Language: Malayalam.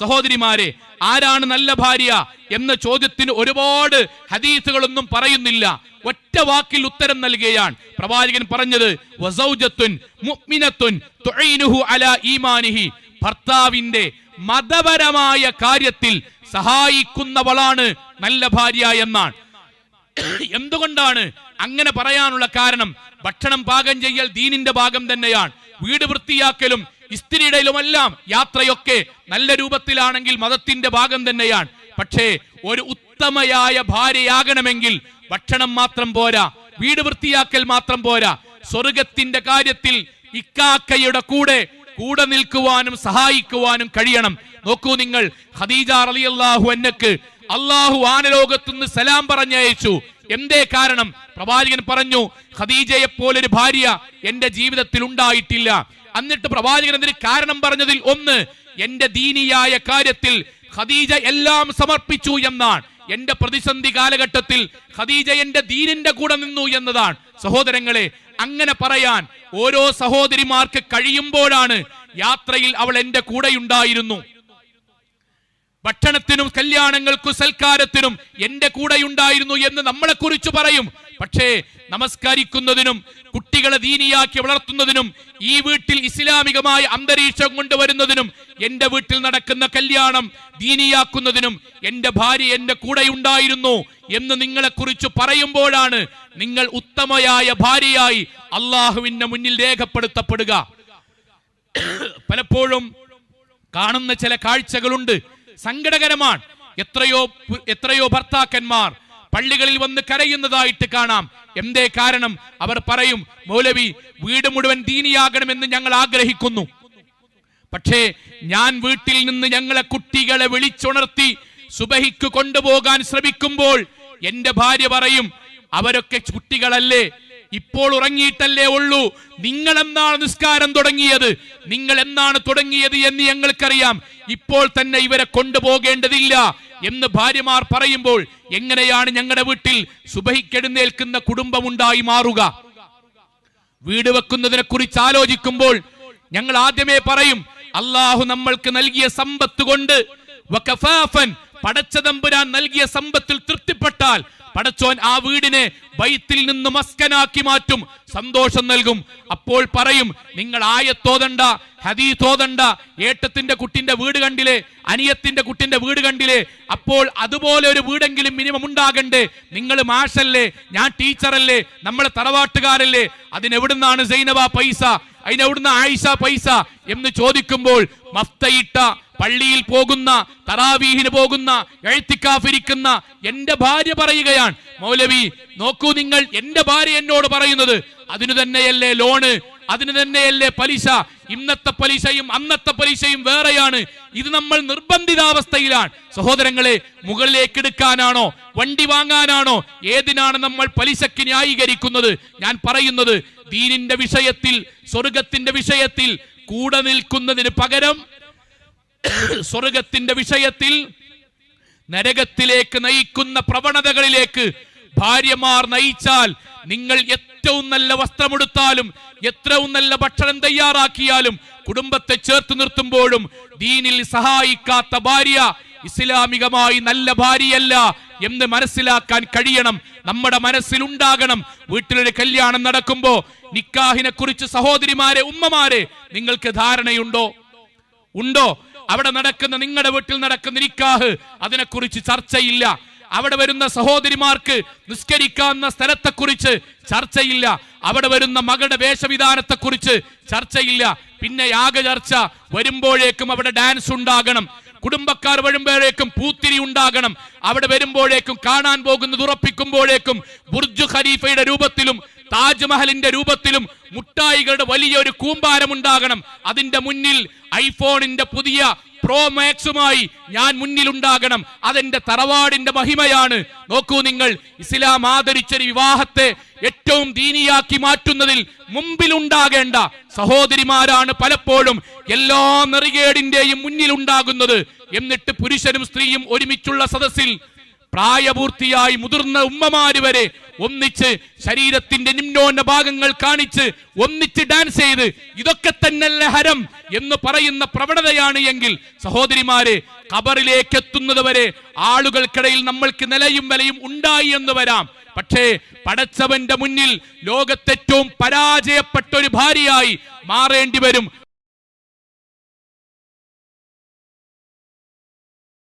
സഹോദരിമാരെ ആരാണ് നല്ല ഭാര്യ എന്ന ചോദ്യത്തിന് ഒരുപാട് ഹദീസുകളൊന്നും പറയുന്നില്ല. ഒറ്റ വാക്കിൽ ഉത്തരം നൽകുകയാണ് പ്രവാചകൻ പറഞ്ഞത് ഭർത്താവിന്റെ മതപരമായ കാര്യത്തിൽ സഹായിക്കുന്നവളാണ് നല്ല ഭാര്യ എന്നാണ്. എന്തുകൊണ്ടാണ് അങ്ങനെ പറയാനുള്ള കാരണം? ഭക്ഷണം പാകം ചെയ്യൽ ദീനിന്റെ ഭാഗം തന്നെയാണ്. വീട് വൃത്തിയാക്കലും ഇസ്തിരിയിടയിലുമെല്ലാം യാത്രയൊക്കെ നല്ല രൂപത്തിലാണെങ്കിൽ മതത്തിന്റെ ഭാഗം തന്നെയാണ്. പക്ഷേ ഒരു ഉത്തമയായ ഭാര്യയാകണമെങ്കിൽ ഭക്ഷണം മാത്രം പോരാ വീട് വൃത്തിയാക്കൽ മാത്രം പോരാ. സ്വർഗത്തിന്റെ കാര്യത്തിൽ ഇക്കാക്കയുടെ കൂടെ കൂടെ നിൽക്കുവാനും സഹായിക്കുവാനും കഴിയണം. നോക്കൂ നിങ്ങൾ ഖദീജ റളിയല്ലാഹു അന്നക്ക് അള്ളാഹു ആനലോകത്തുനിന്ന് സലാം പറഞ്ഞയച്ചു. എന്തേ കാരണം? പ്രവാചകൻ പറഞ്ഞു ഖദീജയെ പോലൊരു ഭാര്യ എന്റെ ജീവിതത്തിൽ ഉണ്ടായിട്ടില്ല. എന്നിട്ട് പ്രവാചകൻ അതിന് കാരണം പറഞ്ഞതിൽ ഒന്ന് എന്റെ ദീനിയായ കാര്യത്തിൽ ഖദീജ എല്ലാം സമർപ്പിച്ചു എന്നാണ്. എന്റെ പ്രതിസന്ധി കാലഘട്ടത്തിൽ ഖദീജ എന്റെ ദീനിന്റെ കൂടെ നിന്നു എന്നതാണ്. സഹോദരങ്ങളെ അങ്ങനെ പറയാൻ ഓരോ സഹോദരിമാർക്ക് കഴിയുമ്പോഴാണ് യാത്രയിൽ അവൾ എന്റെ കൂടെയുണ്ടായിരുന്നു. ഭക്ഷണത്തിനും കല്യാണങ്ങൾക്കും സൽക്കാരത്തിനും എന്റെ കൂടെയുണ്ടായിരുന്നു എന്ന് നമ്മളെ കുറിച്ച് പറയും. പക്ഷേ നമസ്കരിക്കുന്നതിനും കുട്ടികളെ ദീനിയാക്കി വളർത്തുന്നതിനും ഈ വീട്ടിൽ ഇസ്ലാമികമായ അന്തരീക്ഷം കൊണ്ടുവരുന്നതിനും എന്റെ വീട്ടിൽ നടക്കുന്ന കല്യാണം ദീനിയാക്കുന്നതിനും എന്റെ ഭാര്യ എന്റെ കൂടെയുണ്ടായിരുന്നു എന്ന് നിങ്ങളെ കുറിച്ച് പറയുമ്പോഴാണ് നിങ്ങൾ ഉത്തമയായ ഭാര്യയായി അള്ളാഹുവിന്റെ മുന്നിൽ രേഖപ്പെടുത്തപ്പെടുക. പലപ്പോഴും കാണുന്ന ചില കാഴ്ചകളുണ്ട്. സങ്കടകരമാണ് എത്രയോ എത്രയോ ഭർത്താക്കന്മാർ പള്ളികളിൽ വന്ന് കരയുന്നതായിട്ട് കാണാം. എന്തേ കാരണം? അവർ പറയും മൗലവി വീട് മുഴുവൻ ദീനിയാകണമെന്ന് ഞങ്ങൾ ആഗ്രഹിക്കുന്നു. പക്ഷേ ഞാൻ വീട്ടിൽ നിന്ന് ഞങ്ങളെ കുട്ടികളെ വിളിച്ചുണർത്തി സുബഹിക്ക് കൊണ്ടുപോകാൻ ശ്രമിക്കുമ്പോൾ എന്റെ ഭാര്യ പറയും അവരൊക്കെ കുട്ടികളല്ലേ? ഇപ്പോൾ ഉറങ്ങിയിട്ടല്ലേ ഉള്ളൂ. നിങ്ങൾ എന്നാണ് നിസ്കാരം തുടങ്ങിയത്? നിങ്ങൾ എന്നാണ് തുടങ്ങിയത് എന്ന് ഞങ്ങൾക്കറിയാം. ഇപ്പോൾ തന്നെ ഇവരെ കൊണ്ടുപോകേണ്ടതില്ല എന്ന് ഭാര്യമാർ പറയുമ്പോൾ എങ്ങനെയാണ് ഞങ്ങളുടെ വീട്ടിൽ സുബഹിക്കെടുന്നേൽക്കുന്ന കുടുംബമുണ്ടായി മാറുക? വീട് വെക്കുന്നതിനെ കുറിച്ച് ആലോചിക്കുമ്പോൾ ഞങ്ങൾ ആദ്യമേ പറയും അള്ളാഹു നമ്മൾക്ക് നൽകിയ സമ്പത്ത് കൊണ്ട് പടച്ചതമ്പുരാൻ നൽകിയ സമ്പത്തിൽ തൃപ്തിപ്പെട്ടാൽ പടച്ചോൻ ആ വീടിനെ ബൈത്തിൽ നിന്ന് മസ്കനാക്കി മാറ്റും. സന്തോഷം നൽകും. അപ്പോൾ പറയും നിങ്ങൾ ആയത്തോതണ്ട ഹദീത്തോതണ്ട ഏട്ടത്തിന്റെ കുട്ടിന്റെ വീട് കണ്ടില്ലേ? അനിയത്തിന്റെ കുട്ടിന്റെ വീട് കണ്ടില്ലേ? അപ്പോൾ അതുപോലെ ഒരു വീടെങ്കിലും മിനിമം ഉണ്ടാകണ്ടേ? നിങ്ങൾ മാഷല്ലേ? ഞാൻ ടീച്ചറല്ലേ? നമ്മൾ തറവാട്ടുകാരല്ലേ? അതിനെവിടുന്നാണ് സൈനബ പൈസ? അതിനെവിടുന്ന് ആയിഷ പൈസ? എന്ന് ചോദിക്കുമ്പോൾ മഫ്തയിട്ട പള്ളിയിൽ പോകുന്ന തറാവീഹിന് പോകുന്ന എഴുത്തിക്കാഫിരിക്കുന്ന എന്റെ ഭാര്യ പറയുകയാണ് മൗലവി നോക്കൂ നിങ്ങൾ എന്റെ ഭാര്യ എന്നോട് പറയുന്നത് അതിനു തന്നെയല്ലേ ലോണ് അതിന് തന്നെയല്ലേ പലിശ ഇന്നത്തെ പലിശയും അന്നത്തെ പലിശയും വേറെയാണ് ഇത് നമ്മൾ നിർബന്ധിതാവസ്ഥയിലാണ്. സഹോദരങ്ങളെ മുകളിലേക്ക് എടുക്കാനാണോ വണ്ടി വാങ്ങാനാണോ ഏതിനാണ് നമ്മൾ പലിശക്ക് ന്യായീകരിക്കുന്നത്? ഞാൻ പറയുന്നത് ദീനിന്റെ വിഷയത്തിൽ സ്വർഗത്തിന്റെ വിഷയത്തിൽ കൂടെ നിൽക്കുന്നതിന് പകരം സ്വർഗത്തിന്റെ വിഷയത്തിൽ നരകത്തിലേക്ക് നയിക്കുന്ന പ്രവണതകളിലേക്ക് ഭാര്യമാർ നയിച്ചാൽ നിങ്ങൾ ഏറ്റവും നല്ല വസ്ത്രമെടുത്താലും ഏറ്റവും നല്ല ഭക്ഷണം തയ്യാറാക്കിയാലും കുടുംബത്തെ ചേർത്ത് നിർത്തുമ്പോഴും ദീനിൽ സഹായിക്കാത്ത ഭാര്യ ഇസ്ലാമികമായി നല്ല ഭാര്യയല്ല എന്ന് മനസ്സിലാക്കാൻ കഴിയണം. നമ്മുടെ മനസ്സിലുണ്ടാകണം. വീട്ടിലൊരു കല്യാണം നടക്കുമ്പോ നിക്കാഹിനെ കുറിച്ച് സഹോദരിമാരെ ഉമ്മമാരെ നിങ്ങൾക്ക് ധാരണയുണ്ടോ? ഉണ്ടോ? അവിടെ നടക്കുന്ന നിങ്ങളുടെ വീട്ടിൽ നടക്കുന്ന നിക്കാഹ് അതിനെക്കുറിച്ച് ചർച്ചയില്ല. അവിടെ വരുന്ന സഹോദരിമാർക്ക് നിസ്കരിക്കാവുന്ന സ്ഥലത്തെക്കുറിച്ച് ചർച്ചയില്ല. അവിടെ വരുന്ന മകളുടെ വേഷവിധാനത്തെക്കുറിച്ച് ചർച്ചയില്ല. പിന്നെ യാഗ ചർച്ച വരുമ്പോഴേക്കും അവിടെ ഡാൻസ് ഉണ്ടാകണം. കുടുംബക്കാർ വരുമ്പോഴേക്കും പൂത്തിരി ഉണ്ടാകണം. അവിടെ വരുമ്പോഴേക്കും കാണാൻ പോകുന്നത് ഉറപ്പിക്കുമ്പോഴേക്കും ബുർജു ഖലീഫയുടെ രൂപത്തിലും താജ്മഹലിന്റെ രൂപത്തിലും മുട്ടായികളുടെ വലിയൊരു കൂമ്പാരം ഉണ്ടാകണം അതിന്റെ മുന്നിൽ ഐഫോണിന്റെ പുതിയ പ്രോ മാക്സുമായി ഞാൻ മുന്നിൽ ഉണ്ടാകണം അതെന്റെ തറവാടിന്റെ മഹിമയാണ്. നോക്കൂ നിങ്ങൾ ഇസ്ലാം ആദരിച്ചൊരു വിവാഹത്തെ ഏറ്റവും ദീനിയാക്കി മാറ്റുന്നതിൽ മുമ്പിലുണ്ടാകേണ്ട സഹോദരിമാരാണ് പലപ്പോഴും എല്ലാ നെറികേടിന്റെയും മുന്നിലുണ്ടാകുന്നത്. എന്നിട്ട് പുരുഷനും സ്ത്രീയും ഒരുമിച്ചുള്ള സദസ്സിൽ പ്രായപൂർത്തിയായി മുതിർന്ന ഉമ്മമാര് വരെ ഒന്നിച്ച് ശരീരത്തിന്റെ നിമ്നോന്ന ഭാഗങ്ങൾ കാണിച്ച് ഒന്നിച്ച് ഡാൻസ് ചെയ്ത് ഇതൊക്കെ തന്നെ ഹരം എന്ന് പറയുന്ന പ്രവണതയാണ് എങ്കിൽ സഹോദരിമാരെ ഖബറിലേക്ക് എത്തുന്നത് വരെ ആളുകൾക്കിടയിൽ നമ്മൾക്ക് നിലയും വിലയും ഉണ്ടായി എന്ന് വരാം. പക്ഷേ പടച്ചവന്റെ മുന്നിൽ ലോകത്തേറ്റവും പരാജയപ്പെട്ട ഒരു ഭാര്യയായി മാറേണ്ടി വരും.